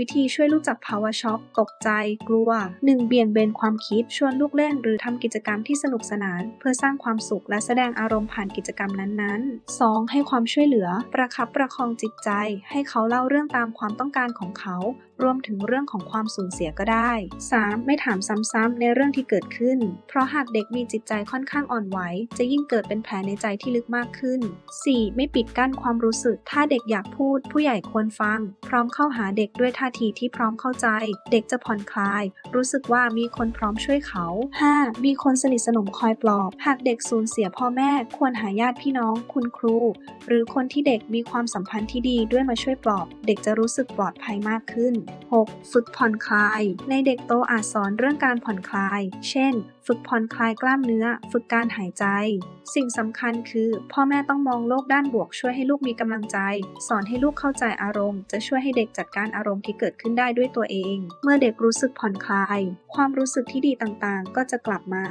วิธีช่วยลูกจากภาวะช็อกตกใจ กลัว 1. เบี่ยงเบนความคิด ชวนลูกเล่น หรือทำกิจกรรมที่สนุกสนาน เพื่อสร้างความสุขและแสดงอารมณ์ผ่านกิจกรรมนั้นๆ 2. ให้ความช่วยเหลือ ประคับประคองจิตใจ ให้เขาเล่าเรื่องตามความต้องการของเขา รวมถึงเรื่องของความสูญเสียก็ได้ 3. ไม่ถามซ้ำๆในเรื่องที่เกิดขึ้น เพราะหากเด็กมีจิตใจค่อนข้างอ่อนไหว จะยิ่งเกิดเป็นแผลในใจที่ลึกมากขึ้น 4. ไม่ปิดกั้นความรู้สึก ถ้าเด็กอยากพูด ผู้ใหญ่ควรฟัง พร้อมเข้าหาเด็กด้วยท่าาทีที่พร้อมเข้าใจ เด็กจะผ่อนคลาย รู้สึกว่ามีคนพร้อมช่วยเขา 5. มีคนสนิทสนมคอยปลอบ หากเด็กสูญเสียพ่อแม่ ควรหาญาติพี่น้อง คุณครู หรือคนที่เด็กมีความสัมพันธ์ที่ดีด้วยมาช่วยปลอบ เด็กจะรู้สึกปลอดภัยมากขึ้น 6. ฝึกผ่อนคลาย ในเด็กโตอาจสอนเรื่องการผ่อนคลาย เช่น ฝึกผ่อนคลายกล้ามเนื้อ ฝึกการหายใจ สิ่งสำคัญคือ พ่อแม่ต้องมองโลกด้านบวกช่วยให้ลูกมีกำลังใจ สอนให้ลูกเข้าใจอารมณ์ จะช่วยให้เด็กจัดการอารมณ์ที่เกิดขึ้นได้ด้วยตัวเอง เมื่อเด็กรู้สึกผ่อนคลาย ความรู้สึกที่ดีต่างๆ ก็จะกลับมา